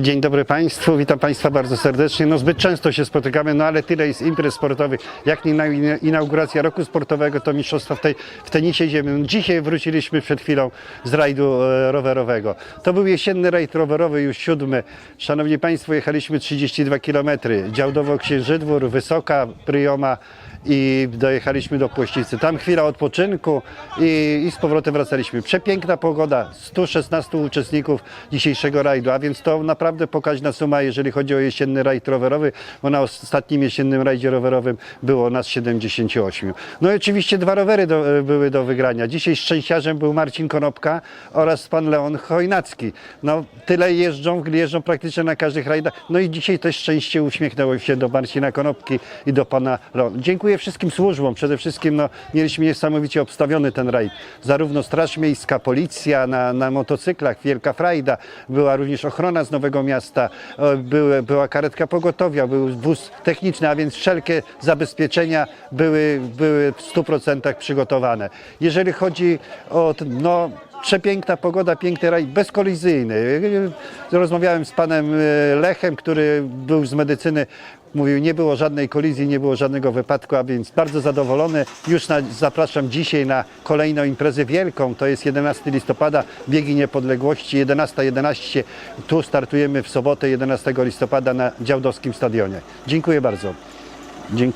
Dzień dobry Państwu, witam Państwa bardzo serdecznie. No zbyt często się spotykamy, no ale tyle jest imprez sportowych, jak nie na inauguracja roku sportowego, to mistrzostwa w, tej, w tenisie ziemnym. Dzisiaj wróciliśmy przed chwilą z rajdu e, rowerowego. To był jesienny rajd rowerowy, już siódmy. Szanowni Państwo, jechaliśmy 32 km. Działdowo-Księżydwór, Wysoka, Pryjoma i dojechaliśmy do Płościcy. Tam chwila odpoczynku i, i z powrotem wracaliśmy. Przepiękna pogoda, 116 uczestników dzisiejszego rajdu, a więc to naprawdę pokaźna suma, jeżeli chodzi o jesienny rajd rowerowy, bo na ostatnim jesiennym rajdzie rowerowym było nas 78. No i oczywiście dwa rowery do, były do wygrania. Dzisiaj szczęściarzem był Marcin Konopka oraz pan Leon Chojnacki. No tyle jeżdżą, jeżdżą praktycznie na każdych rajdach. No i dzisiaj też szczęście uśmiechnęło się do Marcina Konopki i do pana Leon. Dziękuję wszystkim służbom. Przede wszystkim no, mieliśmy niesamowicie obstawiony ten rajd. Zarówno Straż Miejska, Policja na, na motocyklach, Wielka Frajda, była również ochrona z Nowego Miasta, e, były, była karetka pogotowia, był wóz techniczny, a więc wszelkie zabezpieczenia były, były w 100% przygotowane. Jeżeli chodzi o no, przepiękna pogoda, piękny raj, bezkolizyjny. Rozmawiałem z panem e, Lechem, który był z medycyny. Mówił, nie było żadnej kolizji, nie było żadnego wypadku, a więc bardzo zadowolony. Już na, zapraszam dzisiaj na kolejną imprezę wielką. To jest 11 listopada, biegi niepodległości, 11.11. Tu startujemy w sobotę 11 listopada na Działdowskim Stadionie. Dziękuję bardzo. Dziękuję.